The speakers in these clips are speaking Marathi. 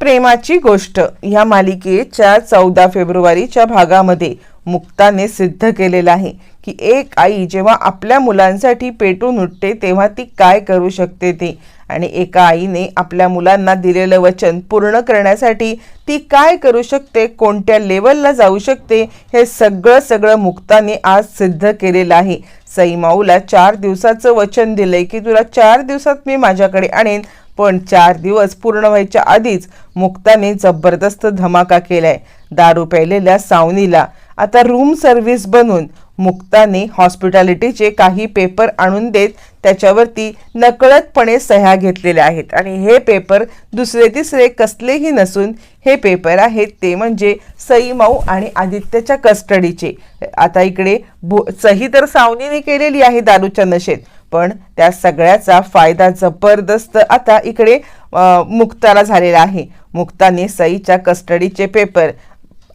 प्रेमाची गोष्ट ह्या मालिकेच्या चौदा फेब्रुवारीच्या भागामध्ये मुक्ताने सिद्ध केलेलं आहे की एक आई जेव्हा आपल्या मुलांसाठी पेटून उठते तेव्हा ती काय करू शकते ते? आणि एका आईने आपल्या मुलांना दिलेलं वचन पूर्ण करण्यासाठी ती काय करू शकते? कोणत्या लेवलला जाऊ शकते? हे सगळं सगळं मुक्ताने आज सिद्ध केलेलं आहे. सईमाऊला चार दिवसाचं वचन दिलंय की तुला चार दिवसात मी माझ्याकडे आणेन. पण चार दिवस पूर्ण व्हायच्या आधीच मुक्ताने जबरदस्त धमाका केलाय. दारू प्यायलेल्या सावनीला आता रूम सर्व्हिस बनून मुक्ताने हॉस्पिटॅलिटीचे काही पेपर आणून देत त्याच्यावरती नकळतपणे सह्या घेतलेल्या आहेत. आणि हे पेपर दुसरे तिसरे कसलेही नसून हे पेपर आहेत ते म्हणजे सईमाऊ आणि आदित्यच्या कस्टडीचे आता इकडे भो सही तर सावनीने केलेली आहे दारूच्या नशेत. पण त्या सगळ्याचा फायदा जबरदस्त आता इकडे मुक्ताला झालेला आहे. मुक्ताने सईच्या कस्टडीचे पेपर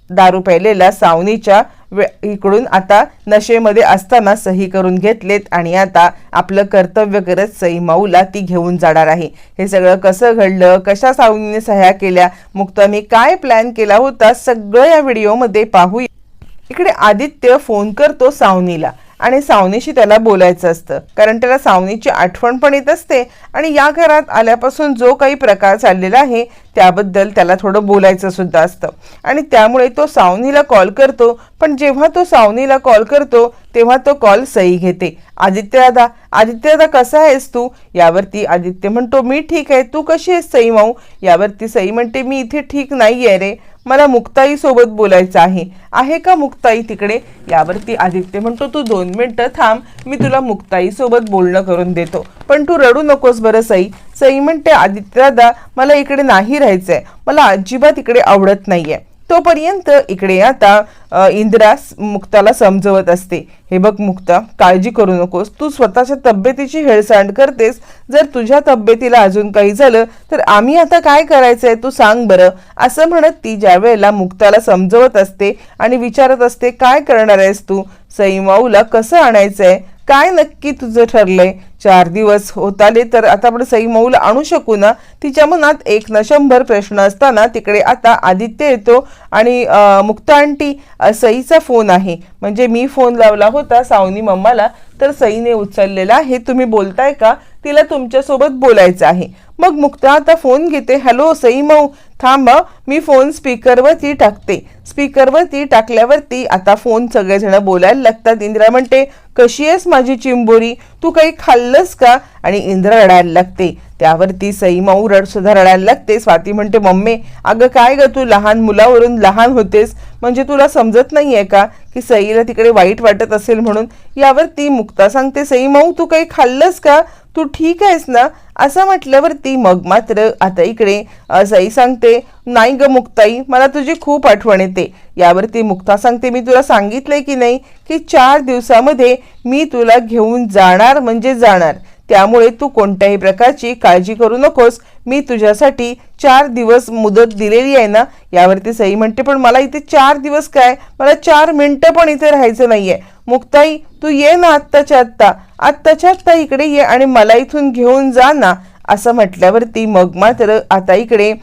दारू प्यायलेल्या सावनीच्या वे इकडून आता नशेमध्ये असताना सही करून घेतलेत आणि आता आपलं कर्तव्य करत सई माऊला ती घेऊन जाणार आहे. हे सगळं कसं घडलं? कशा सावनीने सह्या केल्या? मुक्ताने काय प्लॅन केला होता? सगळं या व्हिडिओमध्ये पाहू इकडे आदित्य फोन करतो सावनीला. आणि सावनीशी त्याला बोलायचं असतं. कारण त्याला सावनीची आठवण पण येत असते आणि या घरात आल्यापासून जो काही प्रकार चाललेला आहे त्याबद्दल त्याला थोडं बोलायचं सुद्धा असतं. आणि त्यामुळे तो सावनीला कॉल करतो. पण जेव्हा तो सावनीला कॉल करतो तेव्हा तो कॉल सई घेते. आदित्यदादा आदित्यदादा कसा आहेस तू? यावरती आदित्य म्हणतो मी ठीक आहे. तू कशी आहेस सई माऊ? यावरती सई म्हणते मी इथे ठीक नाही आहे रे. मला मुक्ताई सोबत बोलायचं आहे. आहे का मुक्ताई तिकडे? यावरती आदित्य म्हणतो तू दोन मिनटं थांब मी तुला मुक्ताई सोबत बोलणं करून देतो. पण तू रडू नकोस बरं सई. सई म्हणते आदित्य दादा मला इकडे नाही राहायचंय. मला अजिबात इकडे आवडत नाहीये. तोपर्यंत इकडे आता इंद्रास इंदिरा मुक्ताला समजवत असते. हे बघ मुक्ता काळजी करू नकोस. तू स्वतःच्या तब्येतीची हेळसांड करतेस. जर तुझ्या तब्येतीला अजून काही झालं तर आम्ही आता काय करायचं आहे तू सांग बरं. असं म्हणत ती ज्या वेळेला मुक्ताला समजवत असते आणि विचारत असते काय करणार आहेस तू? सईमाऊला कसं आणायचं आहे काय नक्की तुझं ठरलंय? चार दिवस होत आले तर आता आपण सई आणू शकू ना? तिच्या मनात एक न शंभर प्रश्न असताना तिकडे आता आदित्य येतो आणि मुक्ता आंटी सईचा फोन आहे. म्हणजे मी फोन लावला होता सावनी मम्माला तर सईने उचललेला आहे. तुम्ही बोलताय का? तिला तुमच्यासोबत बोलायचं आहे. मग मुक्ता आता फोन घेते हॅलो सई मऊ थांब मी फोन स्पीकरवरती टाकते. स्पीकरवरती टाकल्यावरती आता फोन सगळेजण बोलायला लागतात. इंदिरा म्हणते कशी आहेस माझी चिंबोरी? तू काही खाल्लंस का? आणि इंद्रा रडायला लागते. त्यावरती सई माऊ रड सुद्धा रडायला लागते. स्वाती म्हणते मम्मी अगं काय ग तू लहान मुलावरून लहान होतेस? म्हणजे तुला समजत नाही आहे का की सईला तिकडे वाईट वाटत असेल म्हणून? यावरती मुक्ता सांगते सई माऊ तू काही खाल्लंस का? तू ठीक आहेस ना? असं म्हटल्यावरती मग मात्र आता इकडे अ, सई सांगते नाही ग मुक्ताई मला तुझी खूप आठवण येते. यावरती मुक्ता सांगते मी तुला सांगितलंय की नाही की चार दिवसामध्ये मी तुला घेऊन जाणार म्हणजे जाणार. त्यामुळे तू कोणत्याही प्रकारची काळजी करू नकोस. मी तुझ्यासाठी चार दिवस मुदत दिलेली आहे ना? यावरती सई म्हणते पण मला इथे चार दिवस काय? मला चार मिनटं पण इथे राहायचं नाही आहे मुक्ताई तू ये ना आत्ताच्या आत्ता. आत्ताच्या आत्ता इकडे ये आणि मला इथून घेऊन जा ना. असं म्हटल्यावरती मग मात्र आता इकडे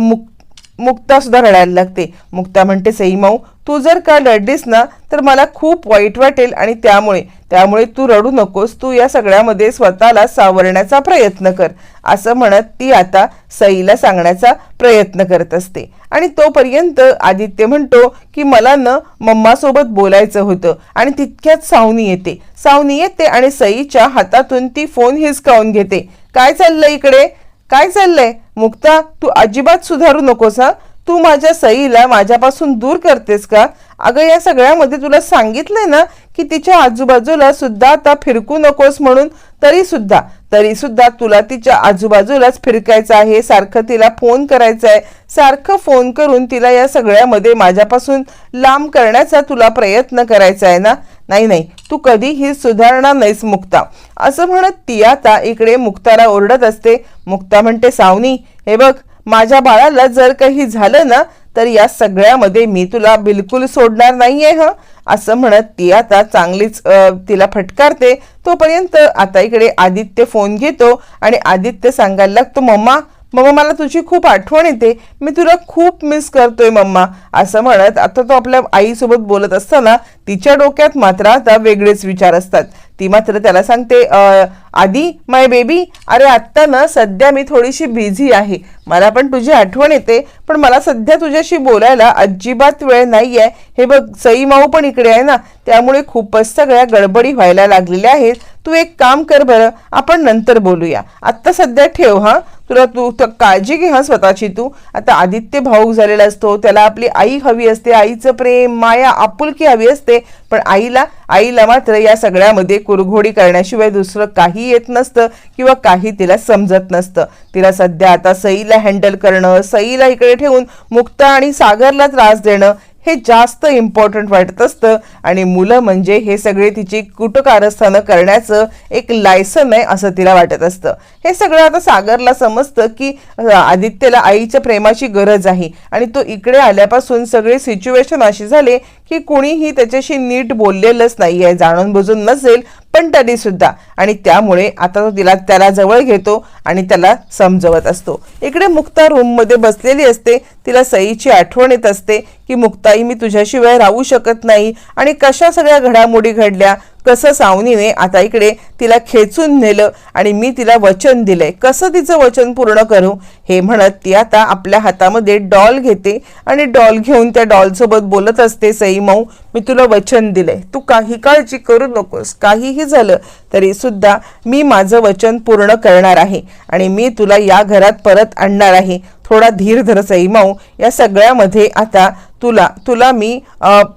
मुक मुक्ता सुद्धा रडायला लागते. मुक्ता म्हणते सई माऊ तू जर का रडलीस ना तर मला खूप वाईट वाटेल आणि त्यामुळे त्यामुळे तू रडू नकोस तू या सगळ्यामध्ये स्वतःला सावरण्याचा प्रयत्न कर असं म्हणत ती आता सईला सांगण्याचा प्रयत्न करत असते. आणि तोपर्यंत आदित्य म्हणतो की मला न मम्मासोबत बोलायचं होतं आणि तितक्यात सावनी येते. सावनी येते आणि सईच्या हातातून ती फोन हिसकावून घेते. काय चाललंय इकडे? काय चाललंय? मुक्ता तू अजिबात सुधारू नकोस हा? तू माझ्या सईला माझ्यापासून दूर करतेस का? अगं या सगळ्यामध्ये तुला सांगितलंय ना की तिच्या आजूबाजूला सुद्धा आता फिरकू नकोस म्हणून तरी सुद्धा तरी सुद्धा तुला तिच्या आजूबाजूलाच फिरकायचं आहे सारखं तिला फोन करायचा आहे सारखं फोन करून तिला या सगळ्यामध्ये माझ्यापासून लांब करण्याचा तुला प्रयत्न करायचा आहे ना? नाही नाही तू कधीही सुधारणार नाहीस मुक्ता. असं म्हणत ती आता इकडे मुक्ताला ओरडत असते. मुक्ता म्हणते सावनी हे बघ माझ्या बाळाला जर काही झालं ना तर या सगळ्यामध्ये मी तुला बिलकुल सोडणार नाहीये ह. असं म्हणत ती आता चांगलीच तिला फटकारते. तोपर्यंत आता इकडे आदित्य फोन घेतो आणि आदित्य सांगायला लागतो मम्मा मम्मा मला तुझी खूप आठवण येते. मी तुला खूप मिस करतोय मम्मा. असं म्हणत आता तो आपल्या आईसोबत बोलत असताना तिच्या डोक्यात मात्र आता वेगळेच विचार असतात. ती मात्र त्याला सांगते आधी माय बेबी अरे आत्ता ना सध्या मी थोडीशी बिझी आहे. मला पण तुझी आठवण येते पण मला सध्या तुझ्याशी बोलायला अजिबात वेळ नाही आहे हे बघ सई माऊ पण इकडे आहे ना. त्यामुळे खूपच सगळ्या गडबडी व्हायला लागलेल्या आहेत. तू एक काम कर बरं आपण नंतर बोलूया. आत्ता सध्या ठेव हां. तुला तू तर काळजी घे हा स्वतःची तू. आता आदित्य भाऊ झालेला असतो त्याला आपली आई हवी असते आईचं प्रेम माया आपुलकी हवी असते. पण आईला आईला मात्र या सगळ्यामध्ये कुरघोडी करण्याशिवाय दुसरं काही येत नसतं किंवा काही तिला समजत नसतं. तिला सध्या आता सईला हँडल करणं सईला इकडे ठेवून मुक्ता आणि सागरला त्रास देणं हे जास्त इम्पॉर्टंट वाटत असतं आणि मुलं म्हणजे हे सगळे तिची कुटकारस्थानं करण्याचं एक लायसन आहे असं तिला वाटत असतं. हे सगळं आता सागरला समजतं की आदित्यला आईच्या प्रेमाची गरज आहे आणि तो इकडे आल्यापासून सगळे सिच्युएशन अशी झाले की कोणीही त्याच्याशी नीट बोललेलंच नाही आहे जाणून बुजून नसेल पण तरी सुद्धा. आणि त्यामुळे आता तो तिला त्याला जवळ घेतो आणि त्याला समजवत असतो. इकडे मुक्ता रूममध्ये बसलेली असते. तिला सईची आठवण येत असते की मुक्ताई मी तुझ्याशिवाय राहू शकत नाही. आणि कशा सगळ्या घडामोडी घडल्या? कसं सावनीने आता इकडे तिला खेचून नेलं आणि मी तिला वचन दिलंय. कसं तिचं वचन पूर्ण करू? हे म्हणत ती आता आपल्या हातामध्ये डॉल घेते आणि डॉल घेऊन त्या डॉलसोबत बोलत असते सई माऊ मी तुला वचन दिलंय. तू काही काळजी करू नकोस. काहीही झालं तरी सुद्धा मी माझं वचन पूर्ण करणार आहे आणि मी तुला या घरात परत आणणार आहे. थोडा धीर धरसई माऊ या सगळ्यामध्ये आता तुला तुला मी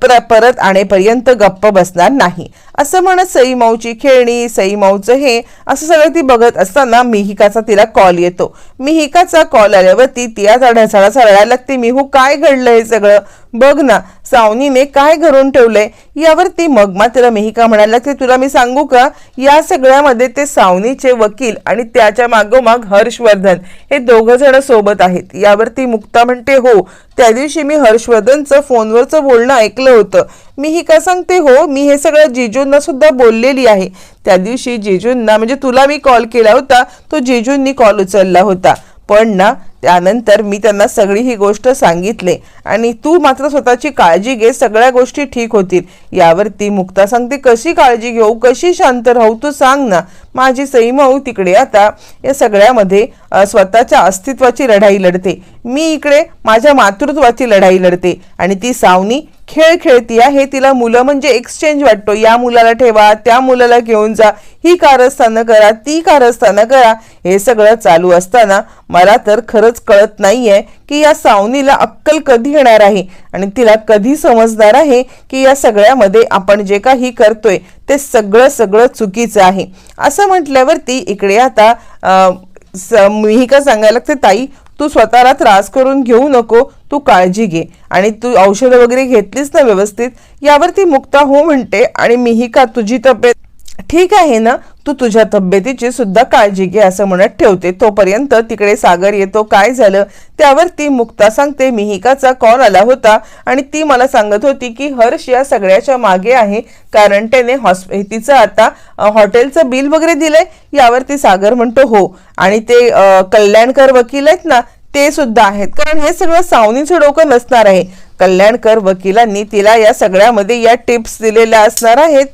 प्र परत आणेपर्यंत गप्प बसणार नाही. असं म्हणत सईमाऊची खेळणी सईमाऊचं हे असं सगळं ती बघत असताना मिहिकाचा तिला कॉल येतो. मिहिकाचा कॉल आल्यावरती ती आता ढसाळा रडायला लागते. मिहू काय घडलं हे सगळं? बघ ना सावनीने काय घरून ठेवलंय यावरती मग मात्र मिहिका म्हणायला की तुला मी सांगू का? या सगळ्यामध्ये ते सावनीचे वकील आणि त्याच्या मागोमाग हर्षवर्धन हे दोघ जण सोबत आहेत. यावरती मुक्ता म्हणते हो त्या दिवशी मी हर्षवर्धनचं फोनवरचं बोलणं ऐकलं होतं. मी ही का सांगते हो मी हे सगळं जिजूंना सुद्धा बोललेली आहे. त्या दिवशी जिजूंना म्हणजे तुला मी कॉल केला होता तो जिजूंनी कॉल उचलला होता. पण ना त्यानंतर मी त्यांना सगळी ही गोष्ट सांगितले. आणि तू मात्र स्वतःची काळजी घे सगळ्या गोष्टी ठीक होतील. यावरती मुक्ता सांगते कशी काळजी घेऊ? कशी शांत राहू? तू सांग ना. माझी सईमाऊ तिकडे आता या सगळ्यामध्ये स्वतःच्या अस्तित्वाची लढाई लढते. मी इकडे माझ्या मातृत्वाची लढाई लढते. आणि ती सावनी खेळ खेळती आहे तिला मुलं म्हणजे एक्सचेंज वाटतो. या मुलाला ठेवा त्या मुलाला घेऊन जा ही कारस्थानं करा ती कारस्थानं करा हे सगळं चालू असताना मला तर खरंच कळत नाहीये की या सावनीला अक्कल कधी येणार आहे आणि तिला कधी समजणार आहे की या सगळ्यामध्ये आपण जे काही करतोय ते सगळं सगळं चुकीचं आहे. असं म्हटल्यावरती इकडे आता अं, स- मिहिका सांगायला लागते ताई? तू स्वतःला त्रास करून घेऊ नको तू काळजी घे. आणि तू औषधं वगैरे घेतलीस ना व्यवस्थित यावरती मुक्ता हो म्हणते आणि मिहिका तुझी तब्येत? ठीक आहे ना? तू तुझ्या तब्येतीची सुद्धा काळजी घे असं म्हणत ठेवते. तोपर्यंत तिकडे सागर येतो. काय झालं? त्यावर ती मुक्ता सांगते मिहिकाचा कॉल आला होता आणि ती मला सांगत होती की हर्ष या सगळ्याच्या मागे आहे कारण त्याने हॉस्पि तिचं आता हॉटेलचं बिल वगैरे दिलंय? यावरती सागर म्हणतो हो. आणि ते कल्याणकर वकील आहेत ना ते सुद्धा आहेत. कारण हे सगळं सावनीचं डोकं नसणार आहे. कल्याणकर वकिलांनी तिला या सगळ्यामध्ये या टिप्स दिलेल्या असणार आहेत.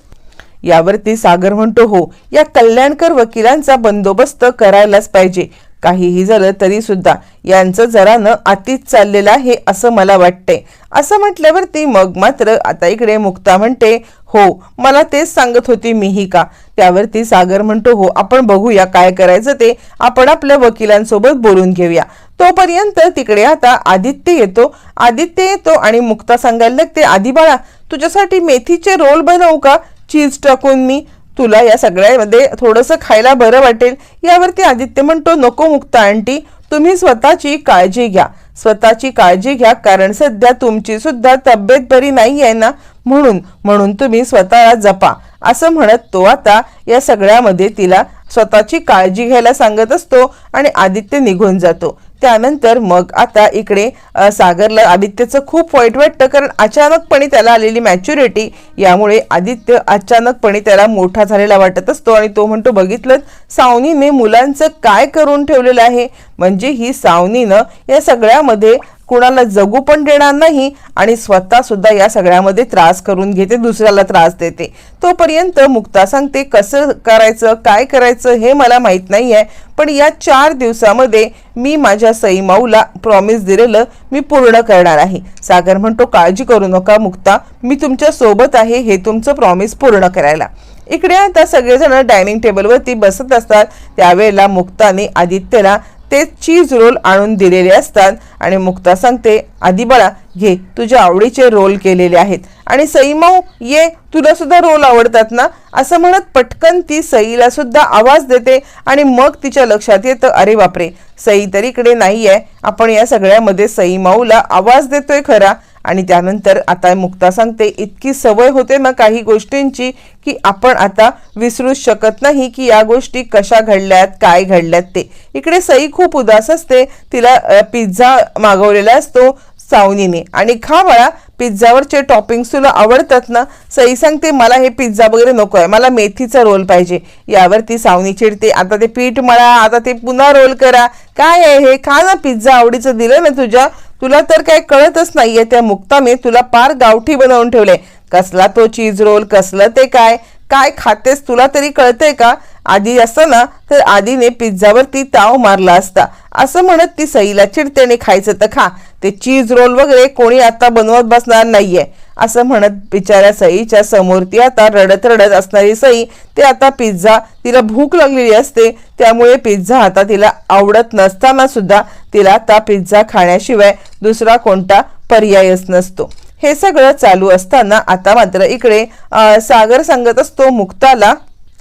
यावरती सागर म्हणतो हो या कल्याणकर वकिलांचा बंदोबस्त करायलाच पाहिजे. काहीही झालं तरी सुद्धा यांचं जरा न आतीच चाललेलं आहे असं मला वाटतंय. असं म्हटल्यावरती मग मात्र आता इकडे मुक्ता म्हणते हो मला तेच सांगत होती मिहिका त्यावरती सागर म्हणतो हो आपण बघूया काय करायचं ते. आपण आपल्या वकिलांसोबत बोलून घेऊया. तोपर्यंत तिकडे आता आदित्य येतो. आदित्य येतो आणि मुक्ता सांगायला लागते आधी बाळा तुझ्यासाठी मेथीचे रोल बनवू का? चीज टाकून मी तुला या सगळ्यामध्ये थोडंसं खायला बरं वाटेल. यावरती आदित्य म्हणतो नको मुक्ता आंटी तुम्ही स्वतःची काळजी घ्या. स्वतःची काळजी घ्या कारण सध्या तुमची सुद्धा तब्येत बरी नाही आहे ना? म्हणून म्हणून तुम्ही स्वतःला जपा. असं म्हणत तो आता या सगळ्यामध्ये तिला स्वतःची काळजी घ्यायला सांगत असतो आणि आदित्य निघून जातो. त्यानंतर मग आता इकडे सागरला आदित्यचं खूप वाईट वाटतं कारण अचानकपणे त्याला आलेली मॅच्युरिटी यामुळे आदित्य अचानकपणे त्याला मोठा झालेला वाटत असतो आणि तो म्हणतो बघितलं सावनीने मुलांचं काय करून ठेवलेलं आहे? म्हणजे ही सावनीनं या सगळ्यामध्ये कुणाला जगू पण देणार नाही आणि स्वतः सुद्धा या सगळ्यामध्ये त्रास करून घेते दुसऱ्याला त्रास देते. तोपर्यंत मुक्ता सांगते कसं करायचं काय करायचं हे मला माहीत नाही आहे पण या चार दिवसामध्ये मी माझ्या सईमाऊला प्रॉमिस दिलेलं मी पूर्ण करणार आहे. सागर म्हणतो काळजी करू नका मुक्ता मी तुमच्यासोबत आहे हे तुमचं प्रॉमिस पूर्ण करायला. इकडे आता सगळेजण डायनिंग टेबलवरती बसत असतात. त्यावेळेला मुक्ताने आदित्यला ते चीज रोल आणून दिलेले असतात. आणि मुक्ता सांगते आधी बाळा घे तुझ्या आवडीचे रोल केलेले आहेत. आणि सईमाऊ ये तुला सुद्धा रोल आवडतात ना? असं म्हणत पटकन ती सईला सुद्धा आवाज देते आणि मग तिच्या लक्षात येतं अरे बापरे सई तरीकडे नाही आहे आपण या सगळ्यामध्ये सईमाऊला आवाज देतोय खरा. आणि त्यानंतर आता मुक्ता सांगते इतकी सवय होते ना काही गोष्टींची की आपण आता विसरूच शकत नाही की या गोष्टी कशा घडल्यात काय घडल्यात ते. इकडे सई खूप उदास असते तिला पिझ्झा मागवलेला असतो सावनीने आणि खा बाळा पिझ्झावरचे टॉपिंग्स तुला आवडतात ना सई सांगते मला हे पिझ्झा वगैरे नको आहे. मला मेथीचा रोल पाहिजे. यावरती सावनी चिडते आता ते पीठ मळा आता ते पुन्हा रोल करा. काय आहे हे? खा ना पिझ्झा आवडीचं दिलं ना तुझ्या. तुला तर काय कळतच नाहीये त्या मुक्ताने तुला पार गावठी बनवून ठेवले. कसला तो चीज रोल कसलं ते काय? काय खातेस तुला तरी कळतंय का? आधी असं ना तर आधीने पिझ्झावरती ताव मारला असता. असं म्हणत ती सईला चिडते आणि खायचं तर खा. ते चीज रोल वगैरे कोणी आता बनवत बसणार नाहीये. असं म्हणत बिचाऱ्या सईच्या समोर ती आता रडत रडत असणारी सई ते आता पिझ्झा तिला भूक लागलेली असते. त्यामुळे पिझ्झा आता तिला आवडत नसताना सुद्धा तिला आता पिझ्झा खाण्याशिवाय दुसरा कोणता पर्यायच नसतो. हे सगळं चालू असताना आता मात्र इकडे सागर सांगत असतो मुक्ताला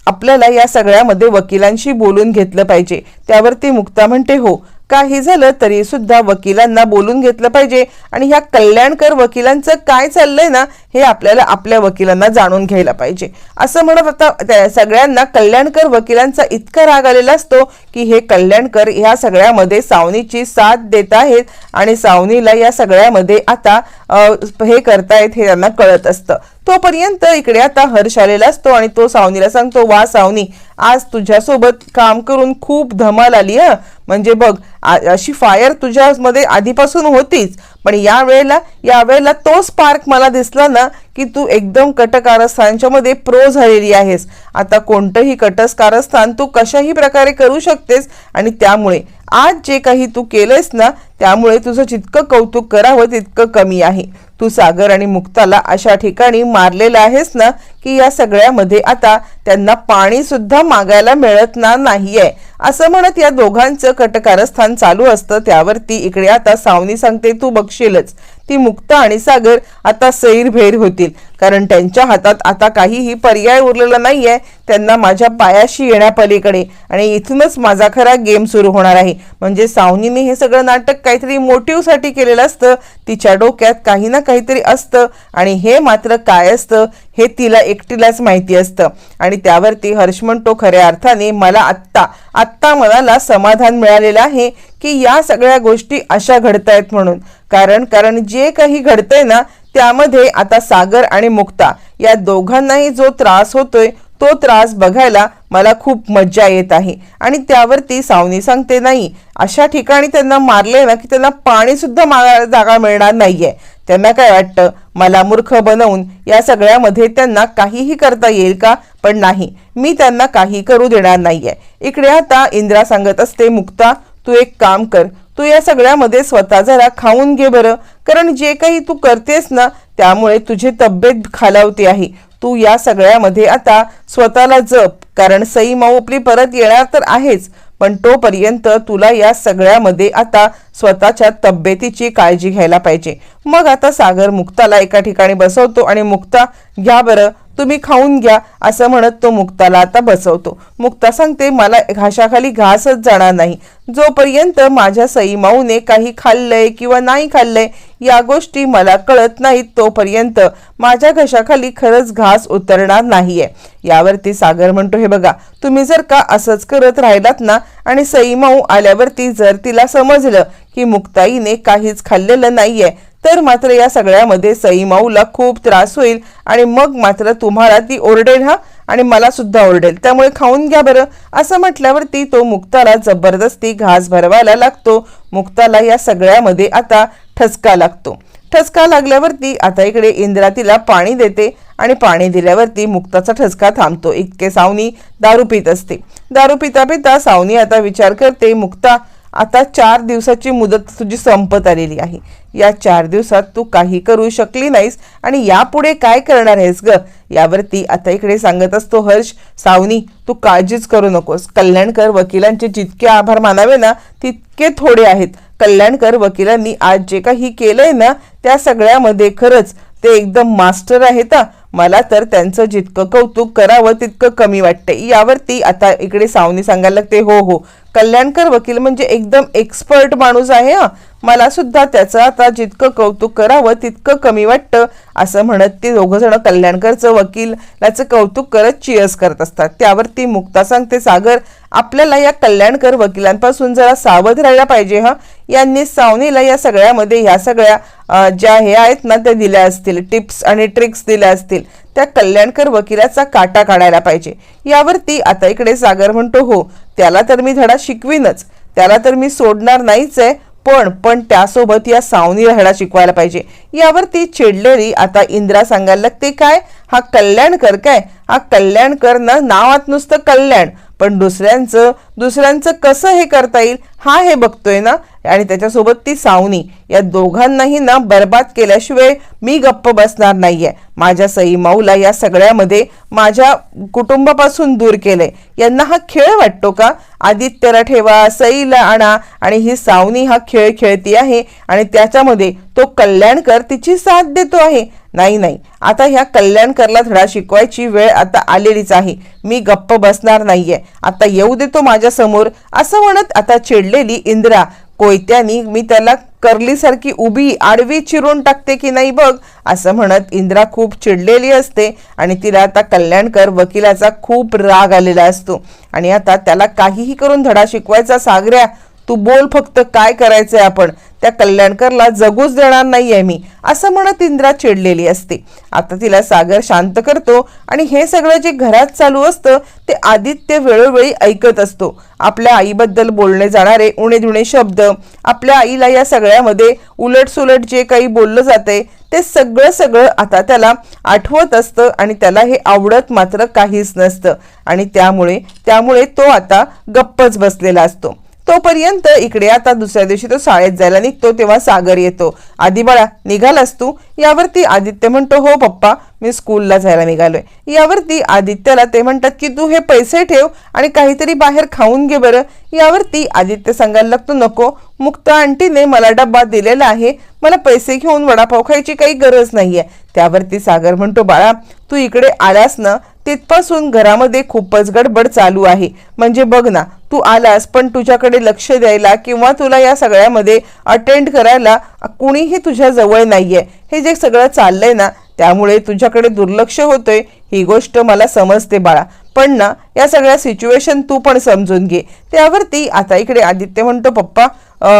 आपल्याला या सगळ्यामध्ये वकिलांशी बोलून घेतलं पाहिजे. त्यावरती मुक्ता म्हणते हो काही झालं तरी सुद्धा वकिलांना बोलून घेतलं पाहिजे. आणि ह्या कल्याणकर वकिलांचं काय चाललंय ना हे आपल्याला आपल्या वकिलांना जाणून घ्यायला पाहिजे. असं म्हणत आता त्या सगळ्यांना कल्याणकर वकिलांचा इतका राग आलेला असतो की हे कल्याणकर ह्या सगळ्यामध्ये सावनीची साथ देत आहेत आणि सावनीला या सगळ्यामध्ये आता हे करतायत हे त्यांना कळत असतं. तोपर्यंत इकडे आता हर्ष आलेला असतो आणि तो सावनीला सांगतो वा सावनी आज तुझ्यासोबत काम करून खूप धमाल आली हा. म्हणजे बघ अशी फायर तुझ्यामध्ये आधीपासून होतीच. पण या वेळेला या वेळेला तो स्पार्क मला दिसला ना की तू एकदम कटकारस्थानच्यामध्ये प्रो झालेली आहेस. आता कोणतंही कटस्कारस्थान तू कशाही प्रकारे करू शकतेस आणि त्यामुळे आज जे काही तू केलंयस ना त्यामुळे तुझं जितकं कौतुक करावं तितकं कमी आहे. तू सागर आणि मुक्ताला अशा ठिकाणी मारलेलं आहेस ना की या सगळ्यामध्ये आता त्यांना पाणी सुद्धा मागायला मिळत ना नाहीये. असं म्हणत या दोघांचं कटकारस्थान चालू असतं. त्यावरती इकडे आता सावनी सांगते तू बघशीलच. ती मुक्ता आणि सागर आता सैरभैर होतील. कारण त्यांच्या हातात आता काहीही पर्याय उरलेला नाहीये. त्यांना माझ्या पायाशी येण्यापलीकडे आणि इथूनच माझा खरा गेम सुरू होणार आहे. म्हणजे सावनीने हे सगळं नाटक काहीतरी मोटिवसाठी केलेलं असतं. तिच्या डोक्यात काही ना काहीतरी असतं आणि हे मात्र काय असतं हे तिला एकटीलाच माहिती असतं. आणि त्यावरती हर्ष म्हणतो खऱ्या अर्थाने मला आत्ता आत्ता मनाला समाधान मिळालेलं आहे की या सगळ्या गोष्टी अशा घडतायत म्हणून. कारण कारण जे काही घडतंय ना त्यामध्ये आता सागर आणि मुक्ता या दोघांनाही जो त्रास होतोय तो त्रास बघायला मला खूप मज्जा येत आहे. आणि त्यावरती सावनी सांगते नाही अशा ठिकाणी त्यांना मारले ना की त्यांना पाणी सुद्धा मागायला जागा मिळणार नाहीये. त्यांना काय वाटतं? मला मूर्ख बनवून या सगळ्यामध्ये त्यांना काहीही करता येईल का? पण नाही मी त्यांना काही करू देणार नाहीये. इकडे आता इंद्रा सांगत असते मुक्ता तू एक काम कर. तू या सगळ्यामध्ये स्वतः जरा खाऊन घे बरं. कारण जे काही तू करतेस ना त्यामुळे तुझी तब्येत खालावते आहे. तू या सगळ्यामध्ये आता स्वतःला जप कारण सई माऊ आपली परत येणार तर आहेच पण तोपर्यंत तुला या सगळ्यामध्ये आता स्वतःच्या तब्येतीची काळजी घ्यायला पाहिजे. मग आता सागर मुक्ताला एका ठिकाणी बसवतो आणि मुक्ता घ्या बरं तुम्ही खाऊन घ्या असं म्हणत तो मुक्ताला आता बसवतो. मुक्ता सांगते मला घाशाखाली घासच जाणार नाही. जोपर्यंत माझ्या सईमाऊने काही खाल्लंय किंवा नाही खाल्लंय या गोष्टी मला कळत नाहीत तोपर्यंत माझ्या घशाखाली खरंच घास उतरणार नाहीये. यावरती सागर म्हणतो हे बघा तुम्ही जर का असंच करत राहिलात ना आणि सईमाऊ आल्यावरती जर तिला समजलं की मुक्ताईने काहीच खाल्लेलं नाहीये तर मात्र या सगळ्यामध्ये सईमाऊला खूप त्रास होईल आणि मग मात्र तुम्हाला ती ओरडेल हा? आणि मला सुद्धा ओरडेल. त्यामुळे खाऊन घ्या बरं. असं म्हटल्यावरती तो मुक्ताला जबरदस्ती घास भरवायला लागतो. मुक्ताला या सगळ्यामध्ये आता ठसका लागतो. ठसका लागल्यावरती आता इकडे इंद्रा तिला पाणी देते आणि पाणी दिल्यावरती मुक्ताचा ठसका थांबतो. इतके सावनी दारू पित असते. दारू पिता पिता सावनी आता विचार करते मुक्ता आता चार दिवसाची मुदत तुझी संपत आलेली आहे. या चार दिवसात तू काही करू शकली नाहीस आणि यापुढे काय करणार आहेस ग? यावरती आता इकडे सांगत असतो हर्ष सावनी तू काळजीच करू नकोस. कल्याणकर वकिलांचे जितके आभार मानावे ना तितके थोडे आहेत. कल्याणकर वकिलांनी आज जे काही केलंय ना त्या सगळ्यामध्ये खरंच ते एकदम मास्टर आहेत मला तर त्यांचं जितकं कौतुक करावं तितकं कमी वाटते यावरती आता इकडे सावनी सांगायला लागते हो हो. कल्याणकर वकील म्हणजे एकदम एक्सपर्ट माणूस आहे हा. मला सुद्धा त्याचं आता जितकं कौतुक करावं तितकं कमी वाटतं असं म्हणत ते दोघं जण कल्याणकरचं वकील याचं कौतुक करत चिअर्स करत असतात. त्यावरती मुक्ता सांगते सागर आपल्याला या कल्याणकर वकिलांपासून जरा सावध राहायला पाहिजे हा? यांनी सावनीला या सगळ्यामध्ये ह्या सगळ्या ज्या हे आहेत ना त्या दिल्या असतील टिप्स आणि ट्रिक्स दिल्या असतील त्या कल्याणकर वकिलाचा काटा काढायला पाहिजे. यावरती आता इकडे सागर म्हणतो हो त्याला तर मी धडा शिकवीनच त्याला तर मी सोडणार नाहीच आहे पण पण त्यासोबत या सावनी धडा शिकवायला पाहिजे. यावरती चिडलेली आता इंद्रा सांगायला लागते काय? हा कल्याणकर काय? हा कल्याणकर ना नावात नुसतं कल्याण पण दुसऱ्यांचं दुसऱ्यांचं कसं हे करता येईल? हा हे बघतोय ना. आणि त्याच्यासोबत ती सावनी. या दोघांनाही ना बर्बाद केल्याशिवाय मी गप्प बसणार नाहीये. माझ्या सई माऊला या सगळ्यामध्ये माझ्या कुटुंबापासून दूर केलंय. यांना हा खेळ वाटतो का? आदित्यला ठेवा सईला आणा आणि ही सावनी हा खेळ खेळती आहे आणि त्याच्यामध्ये तो कल्याणकर तिची साथ देतो आहे. नाही नाही. आता ह्या कल्याणकरला धडा शिकवायची वेळ आता आलेलीच आहे. मी गप्प बसणार नाहीये. आता येऊ देतो माझ्यासमोर असं म्हणत आता चिडलेली इंद्रा कोयत्यानी मी त्याला करलीसारखी उभी आडवी चिरून टाकते की नाही बघ असं म्हणत इंद्रा खूप चिडलेली असते आणि तिला आता कल्याणकर वकिलाचा खूप राग आलेला असतो. आणि आता त्याला काहीही करून धडा शिकवायचा सागऱ्या तू बोल फक्त काय करायचंय आपण? त्या कल्याणकरला जगूच देणार नाहीये मी असं म्हणत इंद्रा चिडलेली असते. आता तिला सागर शांत करतो आणि हे सगळं जे घरात चालू असतं ते आदित्य वेळोवेळी ऐकत असतो. आपल्या आईबद्दल बोलणे जाणारे उणे धुणे शब्द आपल्या आईला या सगळ्यामध्ये उलटसुलट जे काही बोललं जाते ते सगळं सगळं आता त्याला आठवत असतं आणि त्याला हे आवडत मात्र काहीच नसतं. आणि त्यामुळे त्यामुळे तो आता गप्पच बसलेला असतो. तोपर्यंत इकडे आता दुसऱ्या दिवशी तो शाळेत जायला निघतो तेव्हा सागर येतो. आधी बाळा निघालास तू? यावरती आदित्य म्हणतो हो पप्पा मी स्कूलला जायला निघालोय. यावरती आदित्यला ते म्हणतात की तू हे पैसे ठेव आणि काहीतरी बाहेर खाऊन घे बरं. यावरती आदित्य सांगायला लागतो नको मुक्ता आंटीने मला डब्बा दिलेला आहे. मला पैसे घेऊन वडापाव खायची काही गरज नाहीये. त्यावरती सागर म्हणतो बाळा तू इकडे आलास ना तिथपासून घरामध्ये खूपच गडबड चालू आहे. म्हणजे बघ ना तू आलास पण तुझ्याकडे लक्ष द्यायला किंवा तुला या सगळ्यामध्ये अटेंड करायला कुणीही तुझ्या जवळ नाहीये. हे जे सगळं चाललंय ना त्यामुळे तुझ्याकडे दुर्लक्ष होतोय. ही गोष्ट मला समजते बाळा. पण ना या सगळ्या सिच्युएशन तू पण समजून घे. त्यावरती आता इकडे आदित्य म्हणतो पप्पा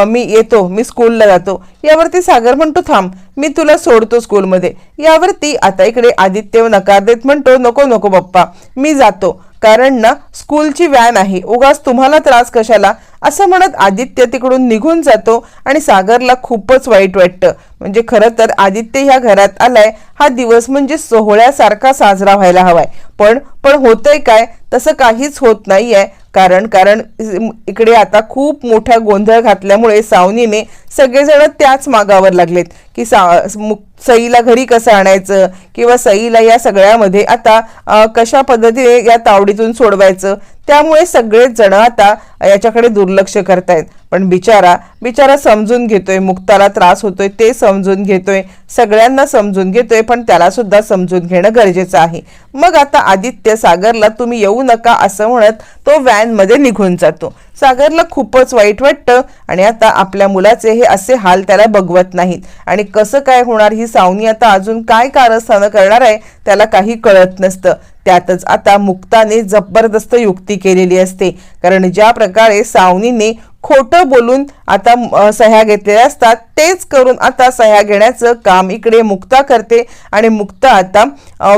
मी येतो मी स्कूलला जातो. यावरती सागर म्हणतो थांब मी तुला सोडतो स्कूलमध्ये यावरती आता इकडे आदित्य नकार देत म्हणतो नको नको पप्पा मी जातो. कारण ना स्कूलची व्हॅन आहे उगाच तुम्हाला त्रास कशाला? असं म्हणत आदित्य तिकडून निघून जातो आणि सागरला खूपच वाईट वाटतं. म्हणजे खरं तर आदित्य ह्या घरात आलाय हा दिवस म्हणजे सोहळ्यासारखा साजरा व्हायला हवाय. पण पण होतंय काय? तसं काहीच होत नाहीये. कारण कारण इकडे आता खूप मोठा गोंधळ घातल्यामुळे सावनीने सगळेजण त्याच मागावर लागलेत की सा सईला घरी कसं आणायचं किंवा सईला या सगळ्यामध्ये आता कशा पद्धतीने या तावडीतून सोडवायचं त्यामुळे सगळेच जण आता याच्याकडे दुर्लक्ष करतायत. पण बिचारा बिचारा समजून घेतोय मुक्ताला त्रास होतोय ते समजून घेतोय सगळ्यांना समजून घेतोय पण त्याला सुद्धा समजून घेणं गरजेचं आहे. मग आता आदित्य सागरला तुम्ही येऊ नका असं म्हणत तो व्हॅन मध्ये निघून जातो. सागरला खूपच वाईट वाटतं आणि आता आपल्या मुलाचे हे असे हाल त्याला बघवत नाहीत. आणि कसं काय होणार ही सावनी आता अजून काय कारस्थानं करणार आहे त्याला काही कळत नसतं. त्यातच आता मुक्ताने जबरदस्त युक्ती केलेली असते. कारण ज्या प्रकारे सावनीने खोटं बोलून आता सह्या घेतलेल्या असतात तेच करून आता सह्या घेण्याचं काम इकडे मुक्ता करते. आणि मुक्ता आता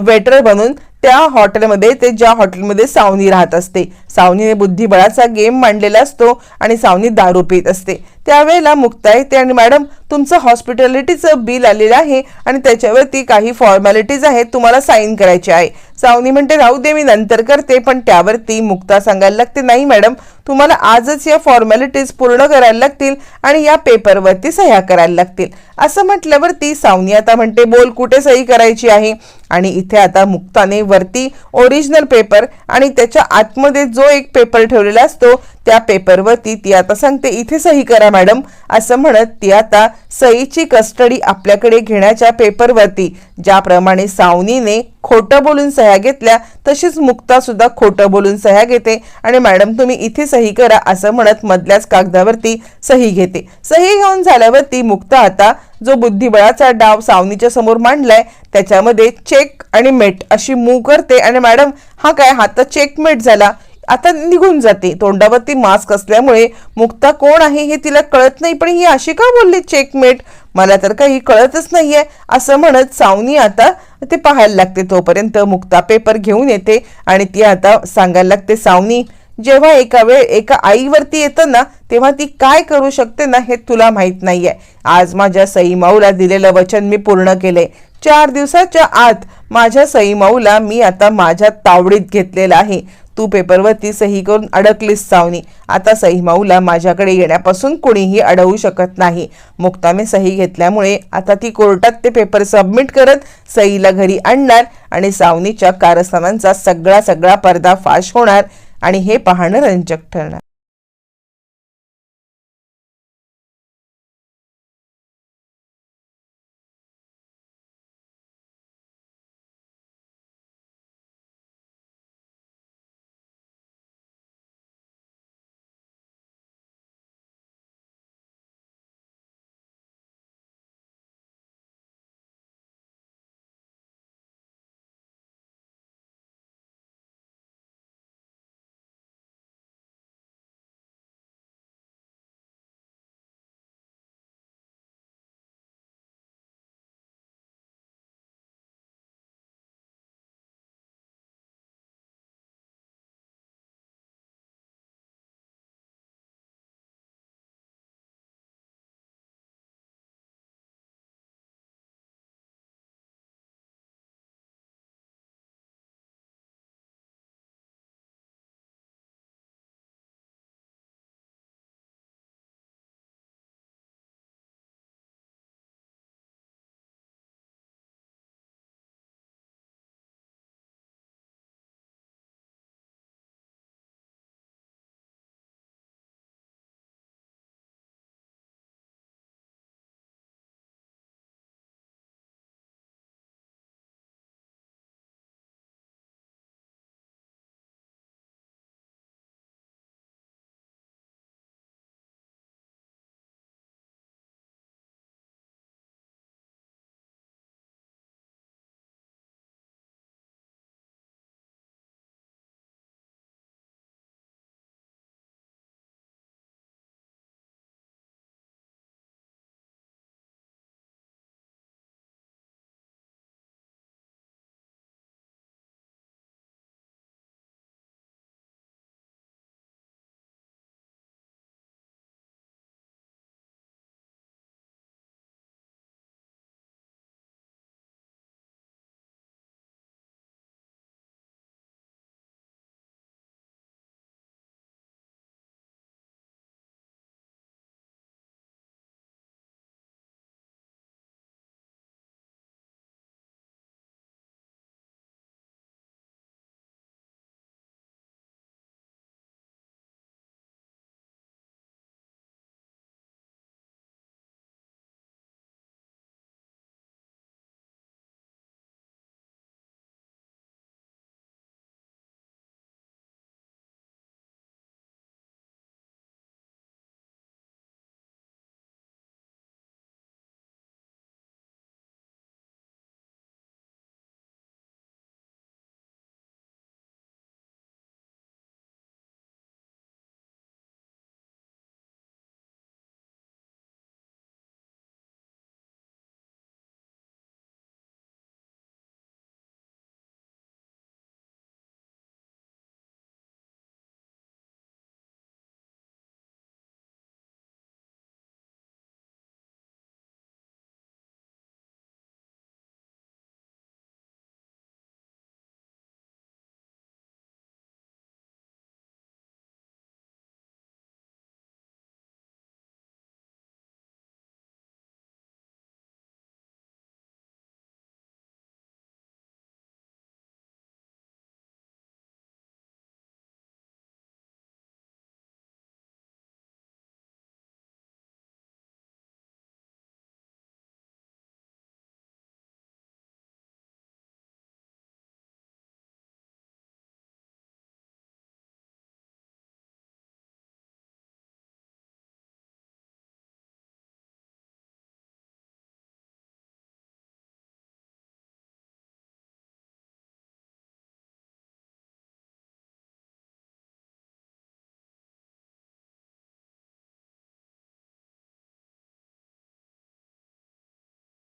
वेटर बनून त्या हॉटेलमध्ये ते ज्या हॉटेलमध्ये सावनी राहत असते. सावनीने बुद्धिबळाचा गेम मांडलेला असतो आणि सावनी दारू पित असते. त्यावेळेला मुक्ता येते आणि मॅडम तुमचं हॉस्पिटॅलिटीचं बिल आलेलं आहे आणि त्याच्यावरती काही फॉर्मॅलिटीज आहेत तुम्हाला साईन करायची आहे. सावनी म्हणते राहू दे मी नंतर करते. पण त्यावरती मुक्ता सांगायला लागते नाही मॅडम तुम्हाला आजच या फॉर्मॅलिटीज पूर्ण करायला लागतील आणि या पेपरवरती सह्या करायला लागतील. असं म्हटल्यावरती सावनी आता म्हणते बोल कुठे सही करायची आहे? आणि इथे आता मुक्ताने वरती ओरिजिनल पेपर आणि त्याच्या आतमध्ये जो एक पेपर ठेवलेला असतो त्या पेपरवरती ती आता सांगते इथे सही करा मॅडम. असं म्हणत ती आता सहीची कस्टडी आपल्याकडे घेण्याच्या पेपरवरती ज्याप्रमाणे सावनीने खोटं बोलून सह्या घेतल्या तशीच मुक्ता सुद्धा खोटं बोलून सह्या घेते. आणि मॅडम तुम्ही इथे सही करा असं म्हणत मधल्याच कागदावरती सही घेते. सही घेऊन झाल्यावरती मुक्ता आता जो बुद्धिबळाचा डाव सावनीच्या समोर मांडलाय त्याच्यामध्ये चेक आणि मेट अशी मूव करते. आणि मॅडम हा काय? हा तर चेकमेट झाला. आता निघून जाते. तोंडावरती मास्क असल्यामुळे मुक्ता कोण आहे हे तिला कळत नाही पण ही अशी का बोलली चेकमेट मला तर काही कळतच नाहीये असं म्हणत सावनी आता ते पाहायला लागते. तोपर्यंत मुक्ता पेपर घेऊन येते आणि ती आता सांगायला लागते सावनी जेव्हा एका वेळ एका आईवरती येतं ना तेव्हा ती काय करू शकते ना हे तुला माहीत नाहीये. आज माझ्या सई माऊला दिलेलं वचन मी पूर्ण केले चार दिवसाच्या आत माझ्या सई माऊला मी आता माझ्या तावडीत घेतलेला आहे. तू पेपरवरती सही करून अडकलीस सावनी. आता सही माऊला माझ्याकडे येण्यापासून कोणीही अडवू शकत नाही. मुक्ताने सही घेतल्यामुळे आता ती कोर्टात ते पेपर सबमिट करत सईला घरी आणणार आणि सावनीच्या कारस्थानांचा सगळा सगळा पर्दा फाश होणार आणि हे पाहणं रंजक ठरणार.